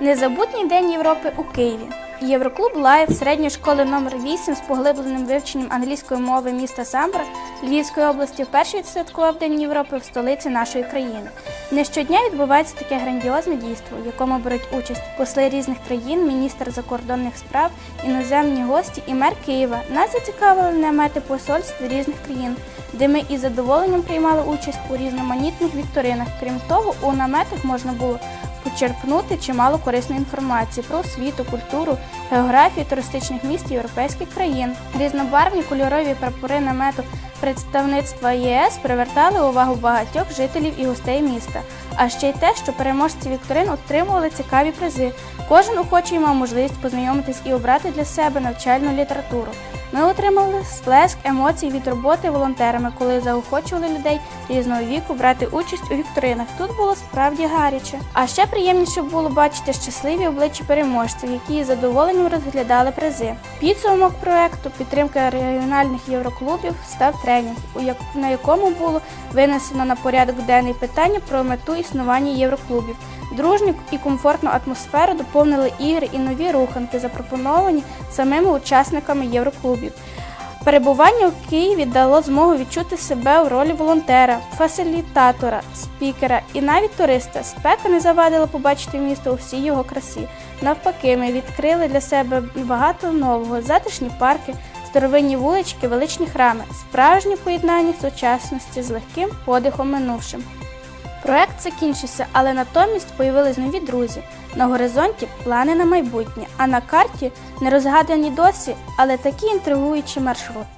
Незабутній день Європи у Києві. Євроклуб Лайв середньої школи номер 8 з поглибленим вивченням англійської мови міста Самбра Львівської області вперше відсвяткував День Європи в столиці нашої країни. Не щодня відбувається таке грандіозне дійство, в якому беруть участь посли різних країн, міністр закордонних справ, іноземні гості і мер Києва. Нас зацікавили намети посольств різних країн, де ми із задоволенням приймали участь у різноманітних вікторинах. Крім того, у наметах можна було почерпнути чимало корисної інформації про освіту, культуру, географію туристичних міст європейських країн. Різнобарвні кольорові прапори намету представництва ЄС привертали увагу багатьох жителів і гостей міста. А ще й те, що переможці вікторин отримували цікаві призи. Кожен охочий мав можливість познайомитись і обрати для себе навчальну літературу. Ми отримали сплеск емоцій від роботи волонтерами, коли заохочували людей різного віку брати участь у вікторинах. Тут було справді гаряче. А ще приємніше було бачити щасливі обличчя переможців, які із задоволенням розглядали призи. Підсумок проекту підтримка регіональних євроклубів став тренінг, на якому було винесено на порядок денний питання про мету існування євроклубів. Дружню і комфортну атмосферу доповнили ігри і нові руханки, запропоновані самими учасниками євроклубів. Перебування у Києві дало змогу відчути себе у ролі волонтера, фасилітатора, спікера і навіть туриста. Спека не завадила побачити місто у всій його красі. Навпаки, ми відкрили для себе багато нового: затишні парки, старовинні вулички, величні храми, справжнє поєднання сучасності з легким подихом минувшим. Проект закінчився, але натомість появились нові друзі. На горизонті плани на майбутнє, а на карті не розгадані досі, але такі інтригуючі маршрути.